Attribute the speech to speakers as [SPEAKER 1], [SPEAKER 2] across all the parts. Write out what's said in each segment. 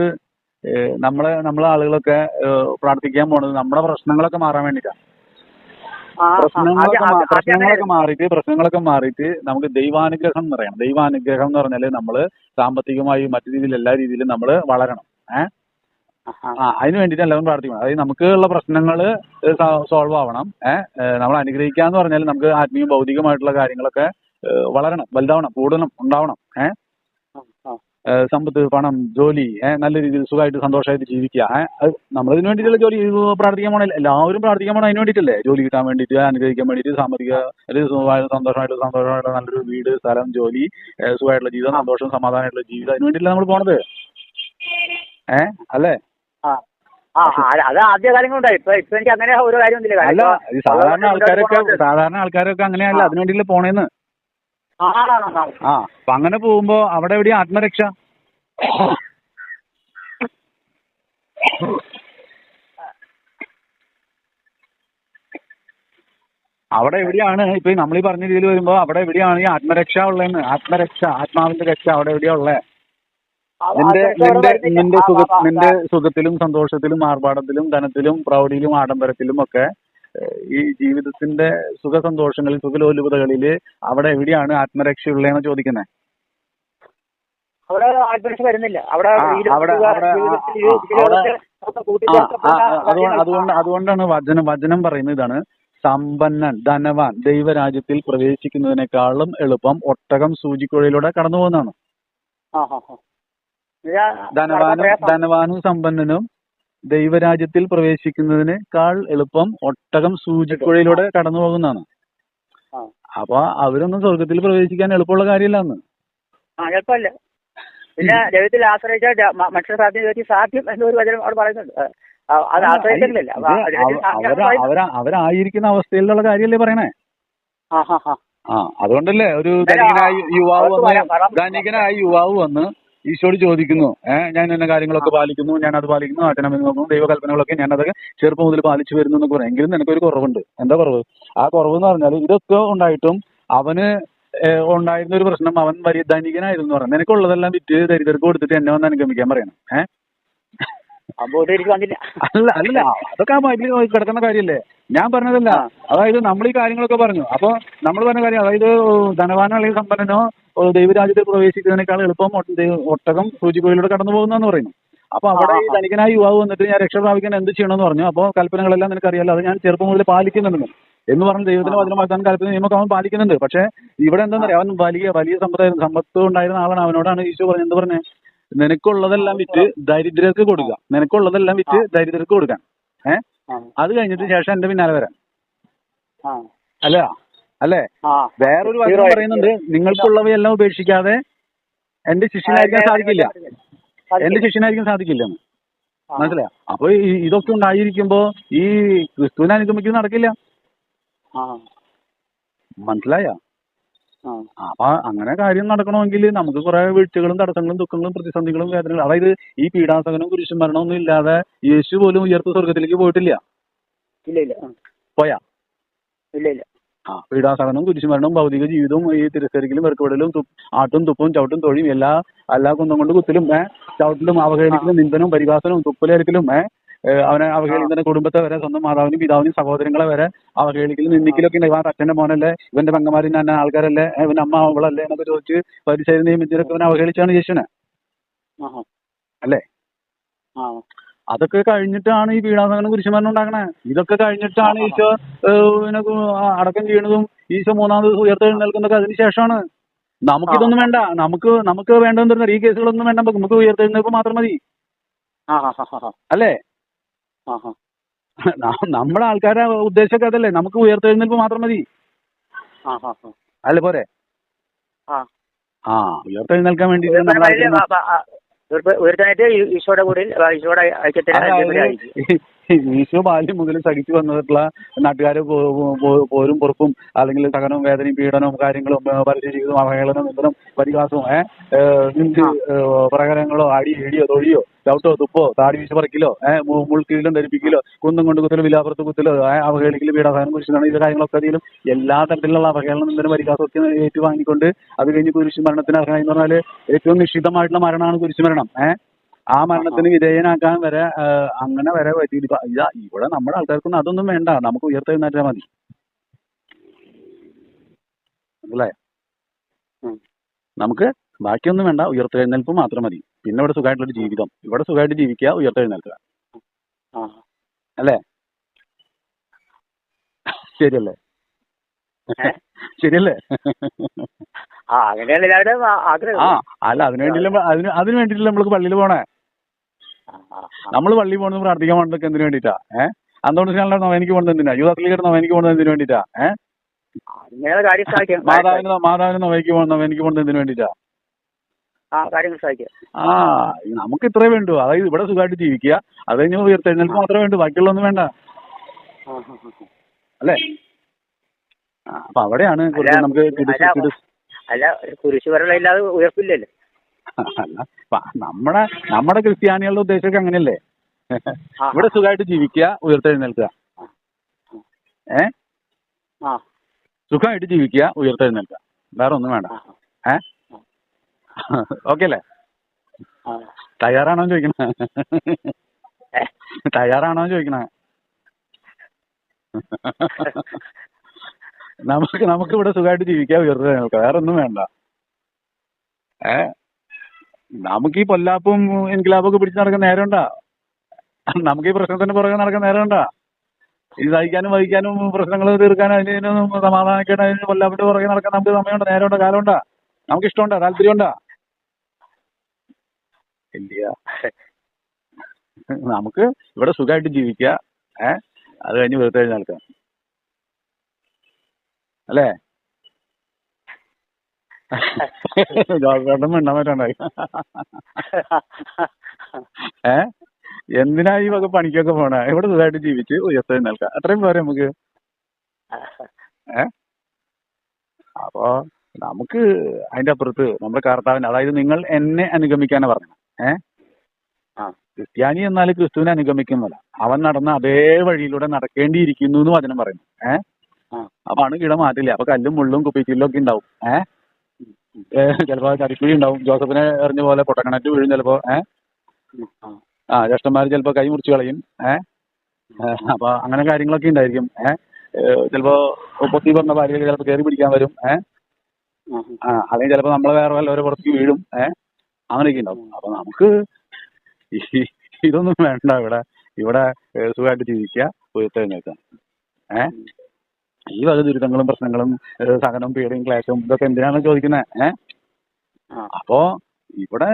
[SPEAKER 1] നമുക്ക് നമ്മളെ നമ്മളെ ആളുകളൊക്കെ പ്രാർത്ഥിക്കാൻ പോണത് നമ്മുടെ പ്രശ്നങ്ങളൊക്കെ മാറാൻ വേണ്ടിയിട്ടാണ് പ്രശ്നങ്ങളൊക്കെ പ്രശ്നങ്ങളൊക്കെ മാറിയിട്ട് പ്രശ്നങ്ങളൊക്കെ മാറിയിട്ട് നമുക്ക് ദൈവാനുഗ്രഹം എന്ന് പറയണം ദൈവാനുഗ്രഹം എന്ന് പറഞ്ഞാൽ നമ്മൾ സാമ്പത്തികമായി മറ്റു രീതിയിൽ എല്ലാ രീതിയിലും നമ്മൾ വളരണം. ഏഹ് ആ അതിന് വേണ്ടിയിട്ട് എല്ലാവരും പ്രാർത്ഥിക്കണം. അതായത് നമുക്ക് ഉള്ള പ്രശ്നങ്ങൾ സോൾവ് ആവണം. ഏഹ് നമ്മൾ അനുഗ്രഹിക്കാന്ന് പറഞ്ഞാൽ നമുക്ക് ആത്മീയ ഭൗതികമായിട്ടുള്ള കാര്യങ്ങളൊക്കെ വളരണം. വലുതാവണം കൂടണം ഉണ്ടാവണം. ഏഹ് സമ്പത്ത് പണം ജോലി നല്ല രീതിയിൽ സുഖമായിട്ട് സന്തോഷമായിട്ട് ജീവിക്കുക. അത് നമ്മളതിന് വേണ്ടിയിട്ടുള്ള ജോലി പ്രാർത്ഥിക്കാൻ പോകണം എല്ലാവരും പ്രാർത്ഥിക്കാൻ പോകണം അതിന് വേണ്ടിയിട്ടല്ലേ? ജോലി കിട്ടാൻ വേണ്ടിയിട്ട് അനുഗ്രഹിക്കാൻ വേണ്ടിയിട്ട് സാമ്പത്തിക സുഖമായ- സന്തോഷമായിട്ടുള്ള സന്തോഷമായിട്ടുള്ള നല്ലൊരു വീട് സ്ഥലം ജോലി സുഖമായിട്ടുള്ള ജീവിതം സന്തോഷം സമാധാനമായിട്ടുള്ള ജീവിതം അതിന് വേണ്ടിയിട്ടല്ലേ നമ്മൾ പോണത്? ഏ അല്ലേ?
[SPEAKER 2] അത് ആദ്യ കാര്യങ്ങളുണ്ടായി. ഇപ്പൊ ഇപ്പൊ എനിക്ക് അങ്ങനെ ഒരു കാര്യം
[SPEAKER 1] അല്ല സാധാരണ ആൾക്കാരൊക്കെ സാധാരണ ആൾക്കാരൊക്കെ അങ്ങനെയല്ല.
[SPEAKER 2] ആ.
[SPEAKER 1] അതിന് വേണ്ടിയില്ലേ പോണേന്ന്.
[SPEAKER 2] ആ,
[SPEAKER 1] അപ്പൊ അങ്ങനെ പോകുമ്പോ അവിടെ എവിടെയാ ആത്മരക്ഷ? അവിടെ എവിടെയാണ്? ഇപ്പൊ നമ്മൾ ഈ പറഞ്ഞ രീതിയിൽ വരുമ്പോ അവിടെ എവിടെയാണ് ഈ ആത്മരക്ഷ ഉള്ളതെന്ന്? ആത്മരക്ഷ ആത്മാവിന്റെ രക്ഷ അവിടെ എവിടെയാ ഉള്ളേ? നിന്റെ നിന്റെ. നിന്റെ സുഖ നിന്റെ സുഖത്തിലും സന്തോഷത്തിലും ആർഭാടത്തിലും ധനത്തിലും പ്രൗഢിയിലും ആഡംബരത്തിലും ഒക്കെ ഈ ജീവിതത്തിന്റെ സുഖ സന്തോഷങ്ങളിൽ സുഖലോലുപതകളിൽ അവിടെ എവിടെയാണ് ആത്മരക്ഷയുള്ളതെന്ന് ചോദിക്കുന്നത്
[SPEAKER 2] അവിടെ ആത്മരക്ഷ വരുന്നില്ല. അവിടെ
[SPEAKER 1] അതുകൊണ്ട് അതുകൊണ്ട് അതുകൊണ്ടാണ് വചനം വചനം പറയുന്നത് ഇതാണ്. സമ്പന്നൻ ധനവാൻ ദൈവരാജ്യത്തിൽ പ്രവേശിക്കുന്നതിനേക്കാളും എളുപ്പം ഒട്ടകം സൂചിക്കുഴയിലൂടെ കടന്നു പോകുന്നതാണ്. ധനവാനും ധനവാനും സമ്പന്നനും ദൈവരാജ്യത്തിൽ പ്രവേശിക്കുന്നതിനേക്കാൾ എളുപ്പം ഒട്ടകം സൂചിക്കുഴയിലൂടെ കടന്നു പോകുന്നതാണ്. അപ്പൊ അവരൊന്നും സ്വർഗത്തിൽ പ്രവേശിക്കാൻ എളുപ്പമുള്ള കാര്യമല്ല അന്ന്.
[SPEAKER 2] എളുപ്പമല്ല. പിന്നെ ദൈവത്തിൽ ആശ്രയിച്ചാൽ മനുഷ്യ സാധ്യം സാധ്യം എന്നൊരു വചനം അവിടെ പറയുന്നുണ്ട്. അത് ആശ്രയിക്കുന്നില്ല
[SPEAKER 1] അവരായിരിക്കുന്ന അവസ്ഥയിലുള്ള കാര്യല്ലേ പറയണേ?
[SPEAKER 2] ആ
[SPEAKER 1] അതുകൊണ്ടല്ലേ ഒരു ധനികനായി യുവാവ് വന്ന്. ധനികനായ യുവാവ് വന്ന് ഈശോട് ചോദിക്കുന്നു. ഏഹ് ഞാൻ എന്നെ കാര്യങ്ങളൊക്കെ പാലിക്കുന്നു ഞാൻ അത് പാലിക്കുന്നു അച്ഛനമ്മ നോക്കുന്നു ദൈവകൽപ്പനകളൊക്കെ ഞാൻ അതൊക്കെ ചെറുപ്പം മുതൽ പാലിച്ചു വരുന്നു എന്നൊക്കെ പറയാം. എങ്കിലും നിനക്കൊരു കുറവുണ്ട്. എന്താ കുറവ്? ആ കുറവ് എന്ന് പറഞ്ഞാൽ ഇതൊക്കെ ഉണ്ടായിട്ടും അവന് ഉണ്ടായിരുന്ന ഒരു പ്രശ്നം അവൻ വലിയ ധനികനായിരുന്നു പറഞ്ഞു നിനക്കുള്ളതെല്ലാം വിറ്റ് ദരിദ്രർക്ക് കൊടുത്തിട്ട് എന്നെ വന്ന് അനുഗമിക്കാൻ പറയണം. ഏഹ് അല്ല അല്ല അതൊക്കെ ആ ബൈബിളിൽ കിടക്കുന്ന കാര്യല്ലേ? ഞാൻ പറഞ്ഞതല്ല. അതായത് നമ്മൾ ഈ കാര്യങ്ങളൊക്കെ പറഞ്ഞു. അപ്പൊ നമ്മൾ പറഞ്ഞ കാര്യം അതായത് ധനവാനോ അല്ലെങ്കിൽ സമ്പന്നനോ ദൈവരാജ്യത്തിൽ പ്രവേശിക്കുന്നതിനേക്കാൾ എളുപ്പം ഒട്ടകം സൂചിക്കോയിലൂടെ കടന്നു പോകുന്നെന്ന് പറയുന്നു. അപ്പൊ അവിടെ ഈ. ധനികനായ യുവാവ് വന്നിട്ട് ഞാൻ രക്ഷ പ്രാപിക്കാൻ എന്ത് ചെയ്യണമെന്ന് പറഞ്ഞു. അപ്പോൾ കൽപ്പനകളെല്ലാം നിനക്കറിയാലോ അത് ഞാൻ ചെറുപ്പം മുതൽ പാലിക്കുന്നുണ്ട്. എന്ന് പറഞ്ഞ്
[SPEAKER 2] ദൈവത്തിന്.
[SPEAKER 1] വചനമാക്കാൻ കൽപ്പന നിയമൊക്കെ അവൻ പാലിക്കുന്നുണ്ട്. പക്ഷെ ഇവിടെ എന്താ പറയാ അവൻ വലിയ വലിയ സമ്പത്തായിരുന്നു. സമ്പത്ത് ഉണ്ടായിരുന്ന ആളാണ് അവനോടാണ് ഈശോ പറഞ്ഞത്. എന്ത് പറഞ്ഞേ? നിനക്കുള്ളതെല്ലാം വിറ്റ് ദരിദ്രർക്ക് കൊടുക്കുക. നിനക്കുള്ളതെല്ലാം വിറ്റ് ദരിദ്രർക്ക് കൊടുക്കാൻ. ഏഹ് അത് കഴിഞ്ഞിട്ട് ശേഷം എന്റെ പിന്നാലെ
[SPEAKER 2] വരാം.
[SPEAKER 1] അല്ല? അല്ലേ. വേറൊരു
[SPEAKER 2] വാക്യം
[SPEAKER 1] വചനം പറയുന്നുണ്ട്. നിങ്ങൾക്കുള്ളവയെല്ലാം ഉപേക്ഷിക്കാതെ എന്റെ ശിഷ്യനായിരിക്കാൻ സാധിക്കില്ല. എന്റെ ശിഷ്യനായിരിക്കാൻ സാധിക്കില്ല. മനസ്സിലായോ? അപ്പൊ ഇതൊക്കെ ഉണ്ടായിരിക്കുമ്പോ ഈ ക്രിസ്തുവിനെ അനുഗമിക്കുന്നത് നടക്കില്ല. മനസ്സിലായോ. അപ്പൊ അങ്ങനെ കാര്യം നടക്കണമെങ്കിൽ നമുക്ക് കുറെ വീഴ്ചകളും തടസ്സങ്ങളും ദുഃഖങ്ങളും പ്രതിസന്ധികളും വേദനകളും. അതായത് ഈ പീഡാസകനും കുരിശും മരണമൊന്നും ഇല്ലാതെ യേശു പോലും ഉയർത്ത സ്വർഗത്തിലേക്ക് പോയിട്ടില്ല.
[SPEAKER 2] ഇല്ല ഇല്ല.
[SPEAKER 1] പോയാ?
[SPEAKER 2] ഇല്ല ഇല്ല.
[SPEAKER 1] ആ പീഡാസകനവും കുരിശുമരണവും ഭൗതിക ജീവിതവും ഈ തിരസ്കരിക്കലും വെറുക്കപ്പെടലും ആട്ടും തുപ്പും ചവിട്ടും തൊഴിയും എല്ലാ എല്ലാ കുന്തം കൊണ്ട് കുത്തലും ഏഹ് ചവിട്ടിലും അവഹേളിക്കലും നിന്ദനവും പരിഹാസനവും തുപ്പലേൽക്കലും ഏ ഏ, അവനെ അവഹേളിക്കുന്ന കുടുംബത്തെ വരെ സ്വന്തം മാതാവിനും പിതാവിനും സഹോദരങ്ങളെ വരെ അവഹേളിക്കലും. നിന്ദിക്കലൊക്കെ ഉണ്ട്. ഇവൻ അച്ഛന്റെ മോനല്ലേ? ഇവന്റെ പെങ്ങന്മാരും തന്നെ ആൾക്കാരല്ലേ? ഇവന്റെ അമ്മ അവളല്ലേ എന്നൊക്കെ ചോദിച്ച് പരിശൈലി നിയമിച്ചൊക്കെ ഇവനെ അവഹേളിച്ചാണ് യേശുവിനെ.
[SPEAKER 2] ആഹാ.
[SPEAKER 1] അല്ലേ? അതൊക്കെ കഴിഞ്ഞിട്ടാണ് ഈ പീഡാസനം കുരിശുമരണം ഉണ്ടാക്കണേ. ഇതൊക്കെ കഴിഞ്ഞിട്ടാണ് ഈശോ അടക്കം ചെയ്യണതും ഈശോ മൂന്നാം ദിവസം ഉയർത്തെഴുന്നേൽക്കുന്നതൊക്കെ അതിന് ശേഷമാണ്. നമുക്കിതൊന്നും വേണ്ട. നമുക്ക് നമുക്ക് പറഞ്ഞാൽ ഈ കേസുകളൊന്നും വേണ്ട. നമുക്ക് ഉയർത്തെഴുന്നേൽപ്പ് മാത്രം മതി. അല്ലേ?
[SPEAKER 2] ആ
[SPEAKER 1] നമ്മുടെ ആൾക്കാരെ ഉദ്ദേശമൊക്കെ അതല്ലേ. നമുക്ക് ഉയർത്തെഴുന്നേൽപ്പ് മാത്രം മതി.
[SPEAKER 2] ആ
[SPEAKER 1] അല്ലേ പോരെ?
[SPEAKER 2] ആ.
[SPEAKER 1] ഉയർത്തെഴുന്നേൽക്കാൻ വേണ്ടി
[SPEAKER 2] ഉയർത്താനായിട്ട് ഈശോയുടെ കൂടെ ഈശോയുടെ
[SPEAKER 1] ഐക്യത്തിൽ ഈശോ ബാല്യം മുതൽ സഹിച്ചു വന്നിട്ടുള്ള പോ- പോരും പൊറുപ്പും അല്ലെങ്കിൽ സഹനവും വേദനയും പീഡനവും കാര്യങ്ങളും ഏഹ് അവഹേളനം നിന്ദനം പരിഹാസവും ഏഹ് പ്രകരങ്ങളോ അടി ഇടിയോ തൊഴിയോ ചവിട്ടോ തുപ്പോ താടി വീശ പറിക്കലോ ഏഹ് മുൾക്കീഴിലും ധരിപ്പിക്കലോ കുന്നം കൊണ്ട് കുത്തലോ വിലാപുറത്ത് കുത്തലോ അവഹേളിക്കലും പീഡാസഹനം കുറിച്ചാണ് ഇത് കാര്യങ്ങളൊക്കെ അതിലും എല്ലാ തരത്തിലുള്ള അവഹേളനം നിന്ദനം പരിഹാസമൊക്കെ ഏറ്റുവാങ്ങിക്കൊണ്ട് അത് കഴിഞ്ഞ് കുരിശു മരണത്തിന് അർഹനായി എന്ന് പറഞ്ഞാൽ ഏറ്റവും നിഷിദ്ധമായിട്ടുള്ള മരണമാണ് കുരിശു മരണം ഏഹ്. ആ മരണത്തിന് വിധേയനാക്കാൻ വരെ അങ്ങനെ വരെ പറ്റിയിട്ട് ഇതാ ഇവിടെ നമ്മുടെ ആൾക്കാർക്കൊന്നും അതൊന്നും വേണ്ട. നമുക്ക് ഉയർത്തെഴുന്നേറ്റാ മതി. അല്ലേ? നമുക്ക് ബാക്കിയൊന്നും വേണ്ട. ഉയർത്തെഴുന്നേൽപ്പ് മാത്രം മതി. പിന്നെ ഇവിടെ സുഖമായിട്ടുള്ളൊരു ജീവിതം. ഇവിടെ സുഖമായിട്ട് ജീവിക്കുക ഉയർത്തെഴുന്നേൽക്കുക. അല്ലേ? ശരിയല്ലേ? ശരിയല്ലേ?
[SPEAKER 2] ആ
[SPEAKER 1] അല്ല അതിനുവേണ്ടി അതിനു വേണ്ടിയില്ല അതിന് അതിന് വേണ്ടിയില്ല നമ്മൾക്ക് പള്ളിയിൽ പോണേ. നമ്മൾ പള്ളി പോകുന്നത് പ്രാർത്ഥിക്കാൻ പോകുന്നതൊക്കെ എന്തിനു വേണ്ടിയിട്ടാ? ഏഹ് അന്തോണിസ് ഞാനുള്ള നൊവേനിക്ക് പോകുന്നത് എന്തിനാ? യൂതാത്തിലേക്ക് നൊവേനിക്ക് പോകുന്നത് എന്തിനു വേണ്ടിയിട്ടാ? ഏഹ്
[SPEAKER 2] സഹായിക്കാം.
[SPEAKER 1] മാതാവിന് മാതാവിന് നൊവേനിക്ക് പോകുന്നത് നൊവേനിക്ക് പോകുന്നത് എന്തിനു വേണ്ടിയിട്ടാ?
[SPEAKER 2] ആ
[SPEAKER 1] നമുക്ക് ഇത്രേ വേണ്ടു. അതായത് ഇവിടെ സുഖമായിട്ട് ജീവിക്കുക. അത് കഴിഞ്ഞ് ഉയർത്തെഴുന്നേൽപ്പ് മാത്രമേ വേണ്ടു. ബാക്കിയുള്ളൊന്നും വേണ്ട. അല്ലേ? അപ്പൊ അവിടെയാണ് നമുക്ക്
[SPEAKER 2] അല്ല,
[SPEAKER 1] കിടിസ് കിടിസ്
[SPEAKER 2] അല്ല കുരിശ് വരെ ഇല്ലാതെ ഉയർപ്പില്ലല്ലോ.
[SPEAKER 1] നമ്മുടെ നമ്മുടെ ക്രിസ്ത്യാനികളുടെ ഉദ്ദേശമൊക്കെ അങ്ങനെയല്ലേ? ഇവിടെ സുഖമായിട്ട് ജീവിക്കുക ഉയർത്തെഴുന്നേൽക്കുക. ഏ? സുഖമായിട്ട് ജീവിക്കുക ഉയർത്തെഴുന്നേൽക്കുക. വേറെ ഒന്നും വേണ്ട. ഏ? ഓക്കെ അല്ലേ. തയ്യാറാണോ ചോദിക്കണേ? തയ്യാറാണോ ചോദിക്കണേ. നമുക്ക് നമുക്ക് ഇവിടെ സുഖമായിട്ട് ജീവിക്കാം ഉയർത്തെഴുന്നേൽക്കുക. വേറെ ഒന്നും വേണ്ട. ഏ? നമുക്ക് ഈ പൊല്ലാപ്പും ഇൻകിലാബൊക്കെ പിടിച്ച് നടക്കുന്ന നേരമുണ്ടാ. നമുക്ക് ഈ പ്രശ്നത്തിന് പുറകെ നടക്കാൻ നേരമുണ്ടാ. ഈ സഹിക്കാനും വഹിക്കാനും പ്രശ്നങ്ങൾ തീർക്കാനും അതിന് ഇതിനൊന്നും സമാധാനിക്കാനും അതിന് കൊല്ലാപ്പിന്റെ പുറകെ നടക്കാൻ നമുക്ക് സമയമുണ്ട് നേരമുണ്ട് കാലമുണ്ടാ. നമുക്ക് ഇഷ്ടമുണ്ടാ താല്പര്യമുണ്ടാ. ഇല്ല. നമുക്ക് ഇവിടെ സുഖമായിട്ട് ജീവിക്കുക ഏഹ് അത് കഴിഞ്ഞ് വെറുതെ നടക്കാം. അല്ലേ? ജോസേട്ടൻ മിണ്ടാൻ പറ്റണ്ടായി. ഏ? എന്തിനാ ഈ വക പണിക്കൊക്കെ പോണ? ഇവിടെ സുഖമായിട്ട് ജീവിച്ച്? ഉയർത്തി നിൽക്കാം അത്രയും പോരെ നമുക്ക്. ഏ? അപ്പോ നമുക്ക് അതിന്റെ അപ്പുറത്ത് നമ്മുടെ കർത്താവിന് അതായത് നിങ്ങൾ എന്നെ അനുഗമിക്കാനാ പറഞ്ഞത്. ഏ?
[SPEAKER 2] ആ.
[SPEAKER 1] ക്രിസ്ത്യാനി എന്നാൽ ക്രിസ്തുവിനെ അനുഗമിക്കുന്നില്ല അവൻ നടന്ന അതേ വഴിയിലൂടെ നടക്കേണ്ടിയിരിക്കുന്നു എന്ന് വചനം പറയുന്നു.
[SPEAKER 2] ഏഹ്.
[SPEAKER 1] അപ്പൊ അണുകിട മാറ്റില്ല? അപ്പൊ കല്ലും മുള്ളും കുപ്പിച്ചില്ലും ഒക്കെ ഉണ്ടാവും. ഏ? ചിലപ്പോ കരിക്കുഴി ഉണ്ടാവും. ജോസഫിനെ എറിഞ്ഞ പോലെ പൊട്ടക്കണറ്റ് വീഴും ചിലപ്പോ. ഏഹ്
[SPEAKER 2] ആ,
[SPEAKER 1] ജ്യേഷ്ഠന്മാര് ചിലപ്പോ കൈ മുറിച്ച് കളയും. ഏ? ഏ, അപ്പൊ അങ്ങനെ കാര്യങ്ങളൊക്കെ ഉണ്ടായിരിക്കും. ഏഹ് ചിലപ്പോ പൊത്തി പറഞ്ഞ ഭാര്യ ചിലപ്പോ കയറി പിടിക്കാൻ വരും. ഏഹ്
[SPEAKER 2] ആ,
[SPEAKER 1] അല്ലെങ്കിൽ ചിലപ്പോ നമ്മളെ വേറെ വല്ലവരെ പുറത്തേക്ക് വീഴും. ഏഹ് അങ്ങനെയൊക്കെ ഉണ്ടാവും. അപ്പൊ നമുക്ക് ഇതൊന്നും വേണ്ട ഇവിടെ. ഇവിടെ സുഖമായിട്ട് ജീവിക്കുക. ഉയർത്തെഴുന്നേൽക്കാം ഏ? ഈ വക ദുരിതങ്ങളും പ്രശ്നങ്ങളും സഹനവും പേടിയും ക്ലേശവും ഇതൊക്കെ എന്തിനാണ് ചോദിക്കുന്നത്
[SPEAKER 2] ഏഹ്
[SPEAKER 1] അപ്പോ ഇവിടെ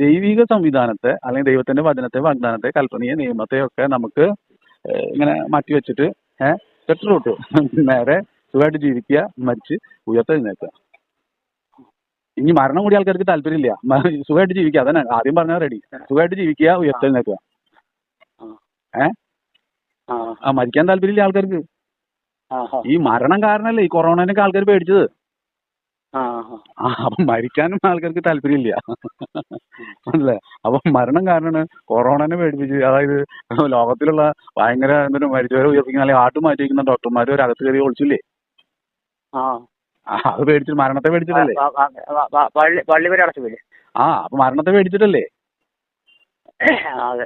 [SPEAKER 1] ദൈവിക സംവിധാനത്തെ അല്ലെങ്കിൽ ദൈവത്തിന്റെ വചനത്തെ വാഗ്ദാനത്തെ കൽപ്പനയെ നിയമത്തെ ഒക്കെ നമുക്ക് ഇങ്ങനെ മാറ്റി വെച്ചിട്ട് ഏഹ് റൂട്ട് നേരെ സുഖമായിട്ട് ജീവിക്കുക മരിച്ച് ഉയർത്തെഴുന്നേൽക്കുക ഇനി മരണം കൂടി ആൾക്കാർക്ക് താല്പര്യമില്ല. സുഖമായിട്ട് ജീവിക്കുക. അതന്നെ. ആദ്യം പറഞ്ഞാൽ റെഡി. സുഖമായിട്ട് ജീവിക്കുക ഉയർത്തെഴുന്നേൽക്കുക ഏഹ്
[SPEAKER 2] ആ,
[SPEAKER 1] മരിക്കാൻ താല്പര്യമില്ല ആൾക്കാർക്ക്. ഈ മരണം കാരണല്ലേ ഈ കൊറോണനൊക്കെ ആൾക്കാർ പേടിച്ചത്?
[SPEAKER 2] ആ,
[SPEAKER 1] അപ്പൊ മരിക്കാനും ആൾക്കാർക്ക് താല്പര്യമില്ല. അല്ലേ അപ്പൊ മരണം കാരണമാണ് കൊറോണനെ പേടിപ്പിച്ച് അതായത് ലോകത്തിലുള്ള ഭയങ്കര എന്തൊരു മരിച്ചവരെ ഉയർപ്പിക്കുന്ന അല്ലെങ്കിൽ ആട്ട് മാറ്റി വയ്ക്കുന്ന ഡോക്ടർമാര് ഒരു അകത്ത് കയറി ഒളിച്ചില്ലേ? അത് പേടിച്ചിട്ട് മരണത്തെ പേടിച്ചിട്ടല്ലേ?
[SPEAKER 2] പള്ളി വരെ അടച്ചു
[SPEAKER 1] ആ അപ്പൊ മരണത്തെ പേടിച്ചിട്ടല്ലേ?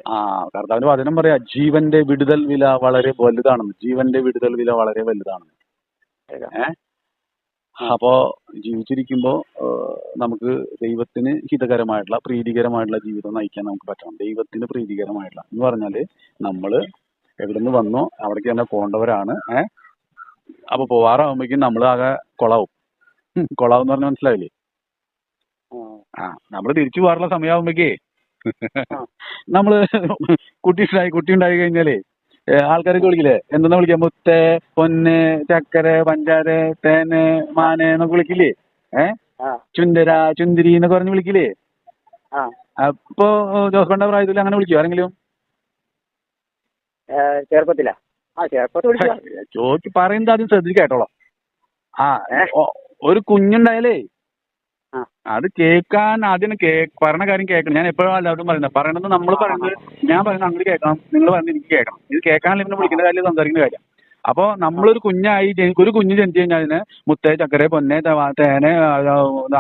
[SPEAKER 2] ആ,
[SPEAKER 1] കർത്താവിന്റെ വചനം പറയാ ജീവന്റെ വിടുതൽ വില വളരെ വലുതാണെന്ന്. ജീവന്റെ വിടുതൽ വില വളരെ വലുതാണെന്ന്. ഏ? അപ്പോ ജീവിച്ചിരിക്കുമ്പോ നമുക്ക് ദൈവത്തിന് ഹിതകരമായിട്ടുള്ള പ്രീതികരമായിട്ടുള്ള ജീവിതം നയിക്കാൻ നമുക്ക് പറ്റണം. ദൈവത്തിന് പ്രീതികരമായിട്ടുള്ള എന്ന് പറഞ്ഞാൽ നമ്മൾ എവിടുന്ന് വന്നോ അവിടേക്ക് തന്നെ പോകേണ്ടവരാണ്. ഏഹ് അപ്പൊ പോവാറാകുമ്പോഴേക്കും നമ്മൾ ആകെ കൊളാവും. കൊളാവും എന്ന് പറഞ്ഞാൽ മനസ്സിലായില്ലേ?
[SPEAKER 2] ആ,
[SPEAKER 1] നമ്മൾ നമ്മൾ തിരിച്ചു പോകാറുള്ള സമയമാകുമ്പോഴേക്കേ. നമ്മൾ കുട്ടി ഉണ്ടായി കുട്ടി ഉണ്ടായി കഴിഞ്ഞാലേ ആൾക്കാരൊക്കെ വിളിക്കില്ലേ? എന്തെന്നാ വിളിക്കാ? മുത്തേ പൊന്ന് ചക്കര പഞ്ചാര തേന് മാന് എന്നൊക്കെ വിളിക്കില്ലേ? ഏ?
[SPEAKER 2] ചുന്ദര
[SPEAKER 1] ചുന്തര ചുന്തിരി എന്നൊക്കെ പറഞ്ഞ് വിളിക്കില്ലേ. അപ്പൊ ജോസ് പണ്ട പ്രായത്തിൽ അങ്ങനെ വിളിക്കോ ആരെങ്കിലും?
[SPEAKER 2] ഏ,
[SPEAKER 1] ചോദിച്ചു പറയുന്നത് ആദ്യം ശ്രദ്ധിക്കാട്ടോളോ ആ ഒരു കുഞ്ഞുണ്ടായാലേ. അത് കേൾക്കാൻ ആദ്യം കേ പറഞ്ഞ കാര്യം കേൾക്കണം. ഞാൻ എപ്പോഴും എല്ലാവരും പറയുന്നത്. പറയണത് നമ്മൾ പറയുന്നത് ഞാൻ പറയുന്നത് അങ്ങനെ കേൾക്കണം നിങ്ങൾ പറയുന്നത് എനിക്ക് കേൾക്കണം. ഇത് കേൾക്കാനല്ലേ പിന്നെ വിളിക്കുന്ന കാര്യം സംസാരിക്കുന്ന കാര്യം. അപ്പോ നമ്മളൊരു കുഞ്ഞായി ഒരു കുഞ്ഞ് ജനിച്ചു കഴിഞ്ഞാൽ അതിന് മുത്തേ ചക്കര പൊന്നെ തേന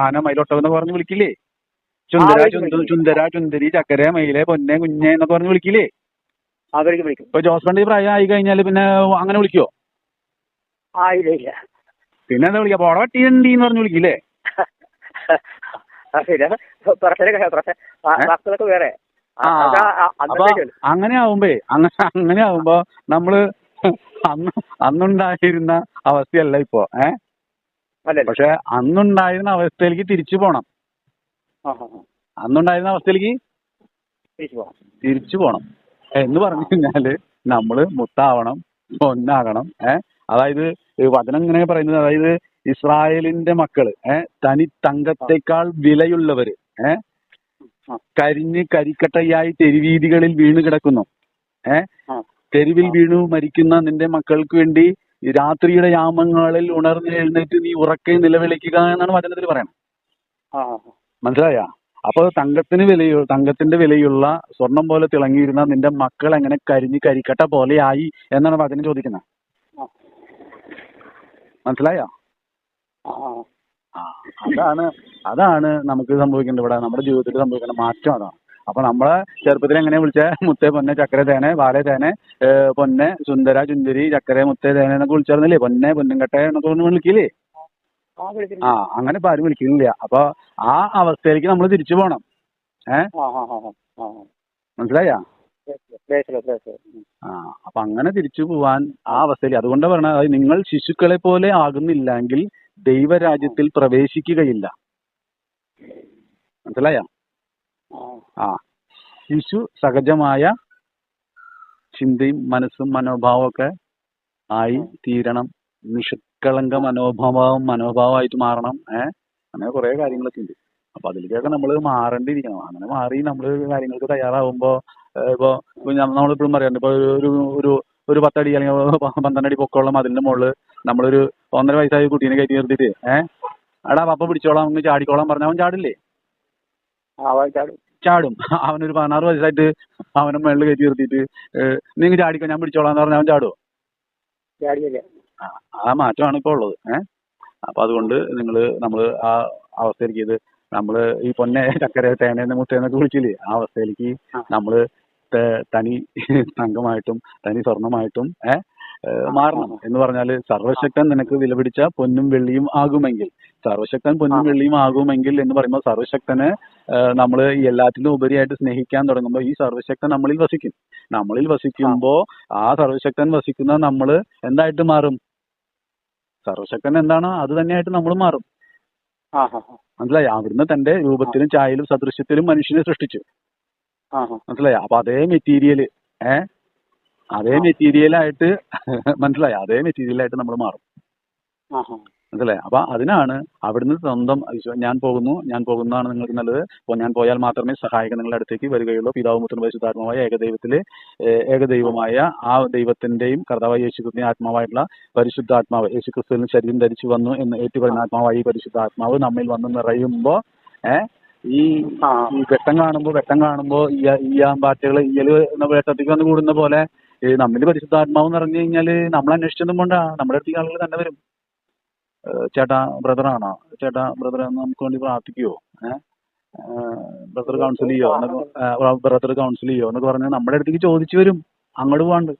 [SPEAKER 1] ആന മയിലൊട്ടവെന്ന് പറഞ്ഞ് വിളിക്കില്ലേ? ചുന്ദര. ചുന്ദര ചുന്ദരി ചക്കര മയിലെ പൊന്നെ കുഞ്ഞെ എന്നൊക്കെ പറഞ്ഞ് വിളിക്കില്ലേ? ഇപ്പൊ ജോസ് പണ്ട് പ്രായം ആയി കഴിഞ്ഞാൽ പിന്നെ അങ്ങനെ
[SPEAKER 2] വിളിക്കുവോ? പിന്നെന്താ
[SPEAKER 1] പിന്നെ എന്താ വിളിക്കുക പോട എന്ന് പറഞ്ഞ് വിളിക്കില്ലേ?
[SPEAKER 2] ആ ശരി പ്രശ്നമൊക്കെ പ്രശ്നം വാക്കുകളൊക്കെ വേറെ.
[SPEAKER 1] ആ,
[SPEAKER 2] അതാ അ-
[SPEAKER 1] അപ്പൊ
[SPEAKER 2] അന്നത്തേക്ക്.
[SPEAKER 1] അങ്ങനെ ആവുമ്പേ അങ്ങനെ അങ്ങനെ ആവുമ്പോ നമ്മൾ അന്ന് അന്നുണ്ടായിരുന്ന അവസ്ഥയല്ല ഇപ്പോ ഏ? പക്ഷെ അന്നുണ്ടായിരുന്ന അവസ്ഥയിലേക്ക് തിരിച്ചു പോണം. അന്നുണ്ടായിരുന്ന അവസ്ഥയിലേക്ക്
[SPEAKER 2] തിരിച്ചു
[SPEAKER 1] പോണം. എന്ന് പറഞ്ഞു കഴിഞ്ഞാൽ നമ്മൾ മുത്താവണം പൊന്നാകണം ഏ? അതായത് വചനം ഇങ്ങനെ പറയുന്നത് അതായത് ഇസ്രായേലിന്റെ മക്കൾ ഏ തനി തങ്കത്തെക്കാൾ വിലയുള്ളവര് ഏ കരിഞ്ഞ് കരിക്കട്ടയായി തെരുവീതികളിൽ വീണ് കിടക്കുന്നു. ഏ തെരുവിൽ വീണു മരിക്കുന്ന നിന്റെ മക്കൾക്ക് വേണ്ടി രാത്രിയുടെ യാമങ്ങളിൽ ഉണർന്ന് എഴുന്നേറ്റ് നീ ഉറക്കെ നിലവിളിക്കുക എന്നാണ് വചനത്തിൽ പറയുന്നത്. മനസ്സിലായ? അപ്പൊ തങ്കത്തിന് വിലയുള്ള തങ്കത്തിന്റെ വിലയുള്ള സ്വർണം പോലെ തിളങ്ങിയിരുന്ന നിന്റെ മക്കൾ എങ്ങനെ കരിഞ്ഞ് കരിക്കട്ട പോലെയായി എന്നാണ് വചനം ചോദിക്കുന്നത്. മനസ്സിലായോ? അതാണ് അതാണ് നമുക്ക് സംഭവിക്കേണ്ടത്. ഇവിടെ നമ്മുടെ ജീവിതത്തിൽ സംഭവിക്കേണ്ട മാറ്റം അതാണ്. അപ്പൊ നമ്മളെ ചെറുപ്പത്തിൽ എങ്ങനെ വിളിച്ച? മുത്തേ പൊന്നെ ചക്കര തേനെ വാലേ തേനെ പൊന്നെ സുന്ദര ചുന്ദരി ചക്കര മുത്തേ തേനെ എന്നൊക്കെ വിളിച്ചായിരുന്നില്ലേ പൊന്നെ പൊന്നുംകട്ടെ എന്നൊക്കെ ഒന്ന് വിളിക്കില്ലേ?
[SPEAKER 2] ആ
[SPEAKER 1] അങ്ങനെ ഇപ്പൊ ആരും വിളിക്കുന്നില്ല. അപ്പൊ ആ അവസ്ഥയിലേക്ക് നമ്മൾ തിരിച്ചു പോണം. ഏ? മനസ്സിലായോ? ആ അപ്പൊ അങ്ങനെ തിരിച്ചു പോവാൻ ആ അവസ്ഥയിൽ അതുകൊണ്ടാണ് പറഞ്ഞത് നിങ്ങൾ ശിശുക്കളെ പോലെ ആകുന്നില്ലെങ്കിൽ ദൈവരാജ്യത്തിൽ പ്രവേശിക്കുകയില്ല. മനസ്സിലായ?
[SPEAKER 2] ആ.
[SPEAKER 1] ശിശു സഹജമായ ചിന്തയും മനസ്സും മനോഭാവവും ഒക്കെ ആയി തീരണം. നിഷ്കളങ്ക മനോഭാവം മനോഭാവമായിട്ട് മാറണം. ഏഹ് അങ്ങനെ കുറെ കാര്യങ്ങളൊക്കെ ഉണ്ട്. അപ്പൊ അതിലേക്കൊക്കെ നമ്മൾ മാറേണ്ടിയിരിക്കണം. അങ്ങനെ മാറി നമ്മൾ കാര്യങ്ങൾക്ക് തയ്യാറാവുമ്പോ ഇപ്പൊ നമ്മളിപ്പോഴും പറയാറുണ്ട്. ഇപ്പൊ ഒരു ഒരു ഒരു പത്തടി അല്ലെങ്കിൽ പന്ത്രണ്ടടി പൊക്കമുള്ള മതിലിന്റെ മുകളിൽ നമ്മളൊരു ഒന്നര വയസ്സായ കുട്ടീനെ കയറ്റി നിർത്തിട്ട് ഏഹ് അടാ പപ്പ പിടിച്ചോളാം അങ്ങ് ചാടിക്കോളാം പറഞ്ഞ അവൻ ചാടില്ലേ? ചാടും. അവനൊരു പതിനാറ് വയസ്സായിട്ട് അവനെ മേളിൽ കയറ്റി നിർത്തിയിട്ട് നിങ്ങൾ ചാടിക്കോ ഞാൻ പിടിച്ചോളാം എന്ന് പറഞ്ഞ അവൻ ചാടുവോ? ആ, മാറ്റമാണ് ഇപ്പോൾ ഉള്ളത് ഏഹ് അപ്പൊ അതുകൊണ്ട് നിങ്ങൾ നമ്മൾ ആ അവസ്ഥയിലേക്ക് ഇത് നമ്മൾ ഈ പൊന്നെ ചക്കര തേനേന്ന് മുത്തേന്നൊക്കെ വിളിച്ചില്ലേ ആ അവസ്ഥയിലേക്ക്. നമ്മൾ തനി തങ്കമായിട്ടും തനി സ്വർണമായിട്ടും ഏഹ് മാറണം. എന്ന് പറഞ്ഞാൽ സർവശക്തൻ നിനക്ക് വിലപിടിച്ച പൊന്നും വെള്ളിയും ആകുമെങ്കിൽ. സർവശക്തൻ പൊന്നും വെള്ളിയും ആകുമെങ്കിൽ എന്ന് പറയുമ്പോൾ സർവശക്തനെ നമ്മൾ എല്ലാറ്റിലും ഉപരിയായിട്ട് സ്നേഹിക്കാൻ തുടങ്ങുമ്പോൾ ഈ സർവശക്തൻ നമ്മളിൽ വസിക്കും. നമ്മളിൽ വസിക്കുമ്പോൾ ആ സർവശക്തൻ വസിക്കുന്ന നമ്മൾ എന്തായിട്ട് മാറും? സർവശക്തൻ എന്താണോ? അത് തന്നെയായിട്ട് നമ്മൾ മാറും. മനസ്സിലായി? അവിടുന്ന് തന്റെ രൂപത്തിലും ചായയിലും സദൃശ്യത്തിലും മനുഷ്യനെ സൃഷ്ടിച്ചു. മനസ്സിലായി? അപ്പൊ അതേ മെറ്റീരിയൽ ഏ? അതേ
[SPEAKER 2] മെറ്റീരിയൽ
[SPEAKER 1] മെറ്റീരിയലായിട്ട് മനസ്സിലായി? അതേ മെറ്റീരിയലായിട്ട് നമ്മൾ മാറും. മനസ്സിലായി? അപ്പൊ അതിനാണ് അവിടുന്ന് സ്വന്തം ഞാൻ പോകുന്നു ഞാൻ പോകുന്നതാണ് നിങ്ങൾക്ക് നല്ലത്. അപ്പോൾ ഞാൻ പോയാൽ മാത്രമേ സഹായിക്കാൻ നിങ്ങളുടെ അടുത്തേക്ക് വരികയുള്ളൂ. പിതാവ് മുത്തൻ പരിശുദ്ധാത്മാവായ ഏകദൈവത്തിലെ ഏകദൈവമായ ആ ദൈവത്തിന്റെയും കർത്താവായ യേശുക്രിസ്തുവിന്റെ ആത്മാവായിട്ടുള്ള പരിശുദ്ധാത്മാവ് യേശുക്രിസ്തുവിന് ശരീരം ധരിച്ചു വന്നു എന്ന് ഏറ്റുപറഞ്ഞ ആത്മാവായി പരിശുദ്ധാത്മാവ് നമ്മിൽ വന്ന് നിറയുമ്പോ ഏഹ് ഈ ഈ വെട്ടം കാണുമ്പോ വെട്ടം കാണുമ്പോ ഈയാമ്പാറ്റുകൾ ഈയൽ എന്ന വെട്ടത്തേക്ക് വന്ന് കൂടുന്ന പോലെ ഈ നമ്മിൽ പരിശുദ്ധാത്മാവ് നിറഞ്ഞു കഴിഞ്ഞാൽ നമ്മൾ അന്വേഷിച്ചൊന്നും കൊണ്ടാ നമ്മുടെ അടുത്തേക്ക് ആളുകൾ തന്നെ വരും. ഏഹ് ചേട്ടാ ബ്രദറാണോ? ചേട്ടാ ബ്രദർ നമുക്ക് വേണ്ടി പ്രാർത്ഥിക്കുവോ? ഏഹ് ബ്രദർ കൗൺസിൽ ചെയ്യോ? ബ്രദർ കൗൺസിൽ ചെയ്യോ? എന്നൊക്കെ പറഞ്ഞ് നമ്മുടെ അടുത്തേക്ക് ചോദിച്ചു വരും. അങ്ങോട്ട് പോവാണ്ട്.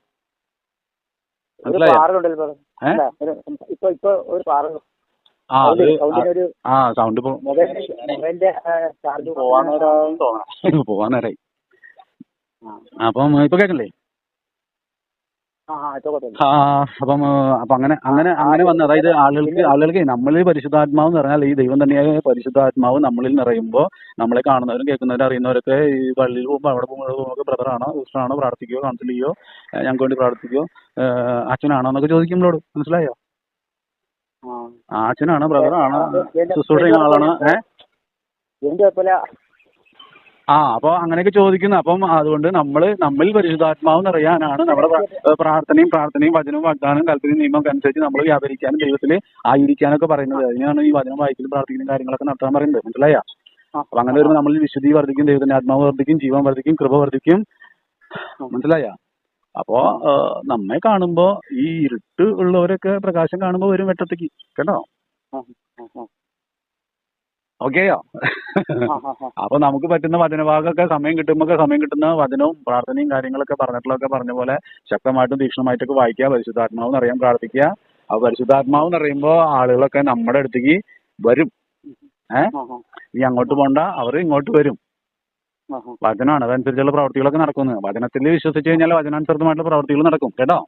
[SPEAKER 1] മനസ്സിലായോ?
[SPEAKER 2] ഏഹ് ഇപ്പൊ ഇപ്പൊ ഒരു പാറ
[SPEAKER 1] ആ അത് ആ സൗണ്ട് ഇപ്പൊ പോവാൻ നേരായി. അപ്പം ഇപ്പൊ കേക്കല്ലേ
[SPEAKER 2] ആ ആ ഇപ്പൊ
[SPEAKER 1] ആ അപ്പം അപ്പൊ അങ്ങനെ അങ്ങനെ അങ്ങനെ വന്ന് അതായത് ആളുകൾക്ക് ആളുകൾക്ക് നമ്മളിൽ പരിശുദ്ധാത്മാവ് എന്ന് പറഞ്ഞാൽ ഈ ദൈവം തന്നെയായ പരിശുദ്ധാത്മാവ് നമ്മളിൽ നിറയുമ്പോൾ നമ്മളെ കാണുന്നവരും കേൾക്കുന്നവരും അറിയുന്നവരൊക്കെ ഈ പള്ളിയിൽ പോകുമ്പോൾ അവിടെ പോകുമ്പോൾ ബ്രദറാണോ സിസ്റ്ററാണോ പ്രാർത്ഥിക്കുകയോ കൗൺസിൽ ചെയ്യോ ഞങ്ങൾക്ക് വേണ്ടി പ്രാർത്ഥിക്കുകയോ അച്ഛനാണോ എന്നൊക്കെ ചോദിക്കുമ്പോഴോട് മനസ്സിലായോ? അച്ഛനാണോ ബ്രദറാണ് ശുശ്രൂഷിക്കുന്ന ആളാണ്? ഏഹ് ആ അപ്പൊ അങ്ങനെയൊക്കെ ചോദിക്കുന്നു. അപ്പം അതുകൊണ്ട് നമ്മൾ നമ്മിൽ പരിശുദ്ധാത്മാവ് നിറയാനാണ് നമ്മുടെ പ്രാർത്ഥനയും പ്രാർത്ഥനയും വചനവും വാഗ്ദാനം കൽപ്പനയും നിയമം അനുസരിച്ച് നമ്മൾ വ്യാപരിക്കാനും ദൈവത്തിൽ ആയിരിക്കാനൊക്കെ പറയുന്നത്. അതിനാണ് ഈ വചനം വായിക്കലും പ്രാർത്ഥിക്കലും കാര്യങ്ങളൊക്കെ നടത്താൻ പറയുന്നത്. മനസ്സിലായ? അപ്പൊ അങ്ങനെ വരുമ്പോൾ നമ്മൾ വിശുദ്ധി വർദ്ധിക്കും ദൈവത്തിന്റെ ആത്മാവ് വർദ്ധിക്കും ജീവൻ വർദ്ധിക്കും കൃപ വർദ്ധിക്കും. മനസ്സിലായ? അപ്പോ നമ്മെ കാണുമ്പോ ഈ ഇരുട്ട് ഉള്ളവരൊക്കെ പ്രകാശം കാണുമ്പോ വരും വെട്ടത്തേക്ക് കേട്ടോ. ഓക്കെയോ. അപ്പൊ നമുക്ക് പറ്റുന്ന വചനഭാഗമൊക്കെ സമയം കിട്ടുമ്പോൾ സമയം കിട്ടുന്ന വചനവും പ്രാർത്ഥനയും കാര്യങ്ങളൊക്കെ പറഞ്ഞിട്ടുള്ളതൊക്കെ പറഞ്ഞ പോലെ ശക്തമായിട്ടും തീക്ഷണമായിട്ടൊക്കെ വായിക്കുക പരിശുദ്ധാത്മാവ് അറിയാൻ പ്രാർത്ഥിക്കുക ആ പരിശുദ്ധാത്മാവ് എന്ന് പറയുമ്പോൾ ആളുകളൊക്കെ നമ്മുടെ അടുത്തേക്ക് വരും ഏഹ്. നീ അങ്ങോട്ട് പോണ്ട അവർ ഇങ്ങോട്ട് വരും. വചനമാണ് അതനുസരിച്ചുള്ള പ്രവർത്തികളൊക്കെ നടക്കുന്നത് വചനത്തിൽ വിശ്വസിച്ചു കഴിഞ്ഞാൽ വചനാനുസൃതമായിട്ടുള്ള പ്രവർത്തികൾ നടക്കും. കേട്ടോ?